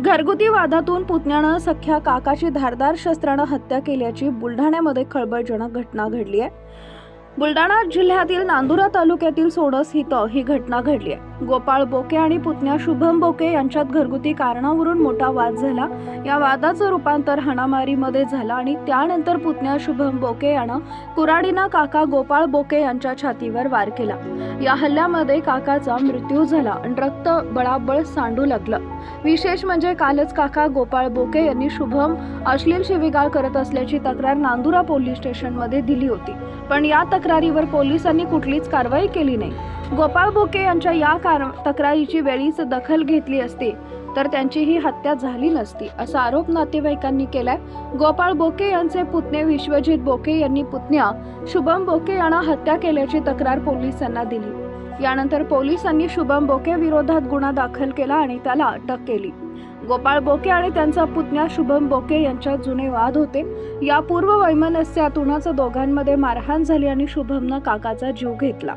घरगुती वादातून पुतण्यानं सख्या काकाची धारदार शस्त्रानं हत्या केल्याची बुलढाण्यामध्ये खळबळजनक घटना घडली आहे. बुलढाणा जिल्ह्यातील नांदुरा तालुक्यातील सोडस इथं ही घटना घडली आहे. गोपाळ बोके आणि पुतण्या शुभम बोके यांच्यात घरगुती कारणावरून मोठा वाद झाला. या वादाचं रूपांतर हाणामारीमध्ये झालं आणि त्यानंतर पुतण्या शुभम बोके यानं कुराडीना काका गोपाळ बोके यांच्या छातीवर वार केला. या हल्ल्यामध्ये काकाचा मृत्यू झाला. आणि रक्त बळाबळ सांडू लागलं. विशेष म्हणजे कालच काका गोपाळ बोके यांनी शुभम अश्लील शिवीगाळ करत असल्याची तक्रार नांदुरा पोलीस स्टेशनमध्ये दिली होती. पण या तक्रारीवर पोलिसांनी कुठलीच कारवाई केली नाही. गोपाळ बोके यांच्या या कार तक्रारीची वेळीच दखल घेतली असती तर त्यांची ही हत्या झाली नसती असा आरोप नातेवाईकांनी केलाय. गोपाळ बोके यांचे पुतणे विश्वजित बोके यांनी पुतण्या शुभम बोके यांना हत्या केल्याची तक्रार पोलिसांना दिली. यानंतर पोलिसांनी शुभम बोके विरोधात गुन्हा दाखल केला आणि त्याला अटक केली. गोपाळ बोके आणि त्यांचा पुतण्या शुभम बोके यांच्यात जुने वाद होते. यापूर्व वैमनस्यातूनच दोघांमध्ये मारहाण झाली आणि शुभमनं काकाचा जीव घेतला.